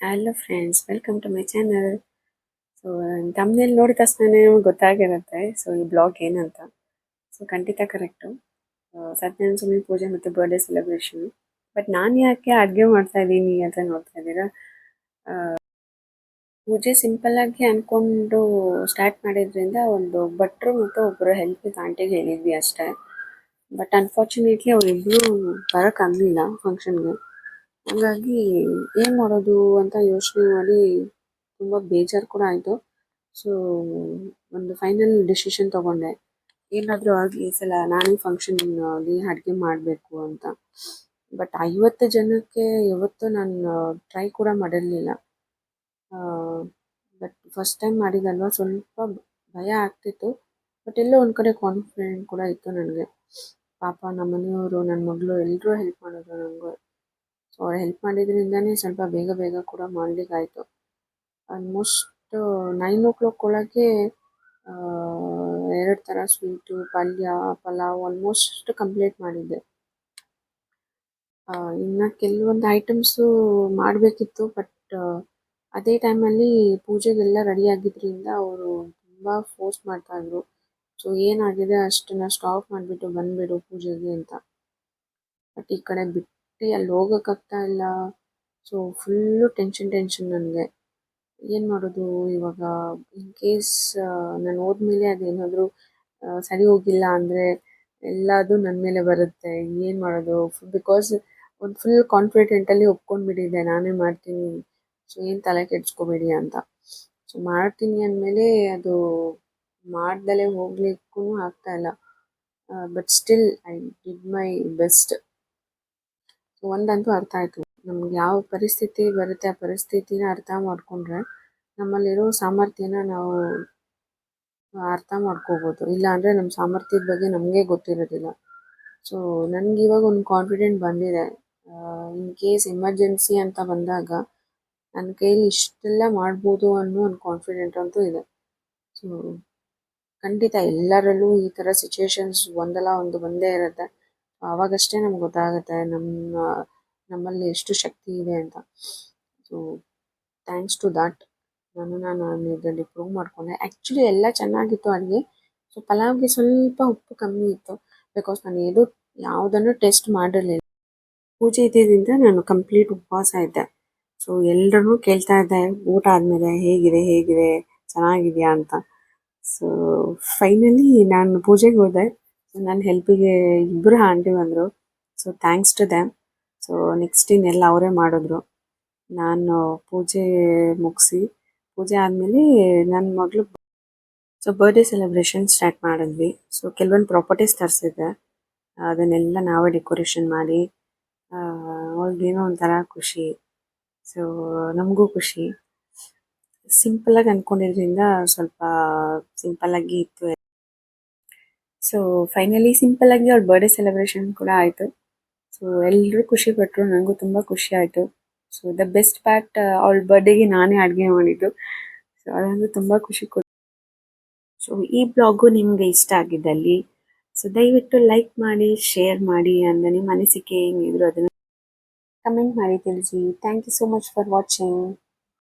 Hello friends welcome to my channel so ತಮ್ಮನೇಲಿ ನೋಡಿದ ತಕ್ಷಣನೇ ಗೊತ್ತಾಗಿರುತ್ತೆ. ಸೊ ಈ ಬ್ಲಾಗ್ ಏನಂತ. ಸೊ ಖಂಡಿತ ಕರೆಕ್ಟು ಸತ್ಯನಾರಾಯಣ ಸ್ವಾಮಿ ಪೂಜೆ ಮತ್ತು ಬರ್ಡೇ ಸೆಲೆಬ್ರೇಷನ್ ಬಟ್ ನಾನು ಯಾಕೆ ಅಡುಗೆ ಮಾಡ್ತಾ ಇದ್ದೀನಿ ಅಂತ ನೋಡ್ತಾ ಇದ್ದೀರಾ? ಪೂಜೆ ಸಿಂಪಲ್ ಆಗಿ ಅನ್ಕೊಂಡು ಸ್ಟಾರ್ಟ್ ಮಾಡಿದ್ರಿಂದ ಒಂದು ಭಟ್ರು ಮತ್ತು ಒಬ್ಬರು ಹೆಲ್ಪಿಗೆ ಆಂಟಿಗೆ ಹೇಳಿದ್ವಿ ಅಷ್ಟೇ. ಬಟ್ ಅನ್ಫಾರ್ಚುನೇಟ್ಲಿ ಅವರಿಬ್ರು ಬರೋಕ್ಕಾಗಲಿಲ್ಲ ಫಂಕ್ಷನ್ಗೆ ಹಾಗಾಗಿ ಏನ್ ಮಾಡೋದು ಅಂತ ಯೋಚನೆ ಮಾಡಿ ತುಂಬ ಬೇಜಾರು ಕೂಡ ಆಯಿತು. ಸೊ ಒಂದು ಫೈನಲ್ ಡಿಸಿಷನ್ ತಗೊಂಡೆ. ಏನಾದರೂ ಆಗಲಿ ಸಲ ನಾನೇ ಫಂಕ್ಷನ್ ಅಲ್ಲಿ ಅಡುಗೆ ಮಾಡಬೇಕು ಅಂತ. ಬಟ್ ಐವತ್ತು ಜನಕ್ಕೆ ಯಾವತ್ತೂ ನಾನು ಟ್ರೈ ಕೂಡ ಮಾಡಿರಲಿಲ್ಲ. ಬಟ್ ಫಸ್ಟ್ ಟೈಮ್ ಮಾಡಿದಲ್ವ? ಸ್ವಲ್ಪ ಭಯ ಆಗ್ತಿತ್ತು. ಬಟ್ ಎಲ್ಲೋ ಒಂದು ಕಡೆ ಕಾನ್ಫಿಡೆಂಟ್ ಕೂಡ ಇತ್ತು ನನಗೆ. ಪಾಪ ನಮ್ಮ ಮನೆಯವರು ನನ್ನ ಮಗಳು ಎಲ್ಲರೂ ಹೆಲ್ಪ್ ಮಾಡಿದ್ರು ನನಗೆ ಸೊ ಅವ್ರು ಹೆಲ್ಪ್ ಮಾಡಿದ್ರಿಂದನೇ ಸ್ವಲ್ಪ ಬೇಗ ಬೇಗ ಕೂಡ ಮಾಡಲಿಕ್ಕಾಯಿತು. ಆಲ್ಮೋಸ್ಟ್ ನೈನ್ ಓ ಕ್ಲಾಕ್ ಒಳಗೆ ಎರಡು ಥರ ಸ್ವೀಟು ಪಲ್ಯ, ಪಲಾವ್ ಆಲ್ಮೋಸ್ಟ್ ಕಂಪ್ಲೀಟ್ ಮಾಡಿದ್ದೆ. ಇನ್ನು ಕೆಲವೊಂದು ಐಟಮ್ಸು ಮಾಡಬೇಕಿತ್ತು ಬಟ್ ಅದೇ ಟೈಮಲ್ಲಿ ಪೂಜೆಗೆಲ್ಲ ರೆಡಿ ಆಗಿದ್ರಿಂದ ಅವರು ತುಂಬ ಫೋರ್ಸ್ ಮಾಡ್ತಾಯಿದ್ರು ಸೊ ಏನಾಗಿದೆ ಅಷ್ಟನ್ನ ಸ್ಟಾಪ್ ಮಾಡಿಬಿಟ್ಟು ಬಂದುಬಿಡು ಪೂಜೆಗೆ ಅಂತ. ಬಟ್ ಈ ಕಡೆ ಬಿಟ್ಟು ಅಲ್ಲಿ ಹೋಗೋಕ್ಕಾಗ್ತಾ ಇಲ್ಲ. ಸೊ ಫುಲ್ಲು ಟೆನ್ಷನ್ ಟೆನ್ಷನ್ ನನಗೆ. ಏನು ಮಾಡೋದು ಇವಾಗ? ಇನ್ ಕೇಸ್ ನಾನು ಹೋದ್ಮೇಲೆ ಅದೇನಾದರೂ ಸರಿ ಹೋಗಿಲ್ಲ ಅಂದರೆ ಎಲ್ಲದು ನನ್ನ ಮೇಲೆ ಬರುತ್ತೆ. ಏನು ಮಾಡೋದು? ಬಿಕಾಸ್ ಒಂದು ಫುಲ್ ಕಾನ್ಫಿಡೆಂಟಲ್ಲಿ ಒಪ್ಕೊಂಡ್ಬಿಟ್ಟಿದ್ದೆ. ನಾನೇ ಮಾಡ್ತೀನಿ. ಸೊ ಏನು ತಲೆ ಕೆಡ್ಸ್ಕೋಬೇಡಿ ಅಂತ. ಸೊ ಮಾಡ್ತೀನಿ ಅಂದಮೇಲೆ ಅದು ಮಾಡ್ದಲೇ ಹೋಗ್ಲಿಕ್ಕೂ ಆಗ್ತಾ ಇಲ್ಲ. But still I did my best ಒಂದಂತೂ ಅರ್ಥ ಆಯಿತು. ನಮ್ಗೆ ಯಾವ ಪರಿಸ್ಥಿತಿ ಬರುತ್ತೆ, ಆ ಪರಿಸ್ಥಿತಿನ ಅರ್ಥ ಮಾಡ್ಕೊಂಡ್ರೆ ನಮ್ಮಲ್ಲಿರೋ ಸಾಮರ್ಥ್ಯನ ನಾವು ಅರ್ಥ ಮಾಡ್ಕೋಬೋದು. ಇಲ್ಲ ಅಂದರೆ ನಮ್ಮ ಸಾಮರ್ಥ್ಯದ ಬಗ್ಗೆ ನಮಗೆ ಗೊತ್ತಿರೋದಿಲ್ಲ. ಸೊ ನನಗೆ ಇವಾಗ ಒಂದು ಕಾನ್ಫಿಡೆಂಟ್ ಬಂದಿದೆ. ಇನ್ ಕೇಸ್ ಎಮರ್ಜೆನ್ಸಿ ಅಂತ ಬಂದಾಗ ನನ್ನ ಕೈಲಿ ಇಷ್ಟೆಲ್ಲ ಮಾಡ್ಬೋದು ಅನ್ನೋ ಒಂದು ಕಾನ್ಫಿಡೆಂಟ್ ಅಂತೂ ಇದೆ. ಸೊ ಖಂಡಿತ ಎಲ್ಲರಲ್ಲೂ ಈ ಥರ ಸಿಚುಯೇಷನ್ಸ್ ಒಂದಲ್ಲ ಒಂದು ಬಂದೇ ಇರುತ್ತೆ. ಆವಾಗಷ್ಟೇ ನಮ್ಗೆ ಗೊತ್ತಾಗುತ್ತೆ ನಮ್ಮ ನಮ್ಮಲ್ಲಿ ಎಷ್ಟು ಶಕ್ತಿ ಇದೆ ಅಂತ. ಸೊ ಥ್ಯಾಂಕ್ಸ್ ಟು ದಾಟ್ ನಾನು ನಾನು ಇದರಲ್ಲಿ ಪ್ರೂವ್ ಮಾಡ್ಕೊಂಡೆ. ಆ್ಯಕ್ಚುಲಿ ಎಲ್ಲ ಚೆನ್ನಾಗಿತ್ತು ಅಡುಗೆ. ಸೊ ಪಲಾವ್ಗೆ ಸ್ವಲ್ಪ ಉಪ್ಪು ಕಮ್ಮಿ ಇತ್ತು. ಬಿಕಾಸ್ ನಾನು ಏನು, ಯಾವುದನ್ನು ಟೆಸ್ಟ್ ಮಾಡಿರಲಿಲ್ಲ. ಪೂಜೆ ಇದ್ದಿದ್ದರಿಂದ ನಾನು ಕಂಪ್ಲೀಟ್ ಉಪವಾಸ ಇದ್ದೆ. ಸೊ ಎಲ್ಲರೂ ಕೇಳ್ತಾ ಇದ್ದೆ, ಊಟ ಆದಮೇಲೆ ಹೇಗಿದೆ ಹೇಗಿದೆ, ಚೆನ್ನಾಗಿದೆಯಾ ಅಂತ. ಸೊ ಫೈನಲಿ ನಾನು ಪೂಜೆಗೆ ಹೋದೆ. ನನ್ನ ಹೆಲ್ಪಿಗೆ ಇಬ್ಬರು ಆಂಟಿ ಬಂದರು. So thanks to them so next ಇನ್ನೆಲ್ಲ ಅವರೇ ಮಾಡಿದ್ರು. ನಾನು ಪೂಜೆ ಮುಗಿಸಿ, ಪೂಜೆ ಆದಮೇಲೆ ನನ್ನ ಮಗಳು ಸೊ ಬರ್ಡೇ ಸೆಲೆಬ್ರೇಷನ್ ಸ್ಟಾರ್ಟ್ ಮಾಡಿದ್ವಿ. ಸೊ ಕೆಲವೊಂದು ಪ್ರಾಪರ್ಟೀಸ್ ತರಿಸಿದ್ದೆ. ಅದನ್ನೆಲ್ಲ ನಾವೇ ಡೆಕೋರೇಷನ್ ಮಾಡಿ ಅವ್ರಿಗೇನೋ ಒಂಥರ ಖುಷಿ. ಸೊ ನಮಗೂ ಖುಷಿ. ಸಿಂಪಲಾಗಿ ಅಂದ್ಕೊಂಡಿದ್ರಿಂದ ಸ್ವಲ್ಪ ಸಿಂಪಲ್ಲಾಗಿ ಇತ್ತು. ಸೊ ಫೈನಲಿ ಸಿಂಪಲ್ ಆಗಿ ಅವ್ರ ಬರ್ಡೇ ಸೆಲೆಬ್ರೇಷನ್ ಕೂಡ ಆಯಿತು. ಸೊ ಎಲ್ಲರೂ ಖುಷಿ ಪಟ್ಟರು ನನಗೂ ತುಂಬ ಖುಷಿ ಆಯಿತು. ಸೊ ದ ಬೆಸ್ಟ್ ಪಾರ್ಟ್ ಅವಳ ಬರ್ಡೇಗೆ ನಾನೇ ಅಡುಗೆ ಮಾಡಿದ್ದು. ಸೊ ಅದೊಂದು ತುಂಬ ಖುಷಿ ಕೊಟ್ಟು ಸೊ ಈ ಬ್ಲಾಗು ನಿಮಗೆ ಇಷ್ಟ ಆಗಿದ್ದಲ್ಲಿ ಸೊ ದಯವಿಟ್ಟು ಲೈಕ್ ಮಾಡಿ ಶೇರ್ ಮಾಡಿ ಅಂದರೆ ನಿಮ್ಮ ಅನಿಸಿಕೆ ಏನಿದ್ರು ಅದನ್ನು ಕಮೆಂಟ್ ಮಾಡಿ ತಿಳಿಸಿ. Thank you so much for watching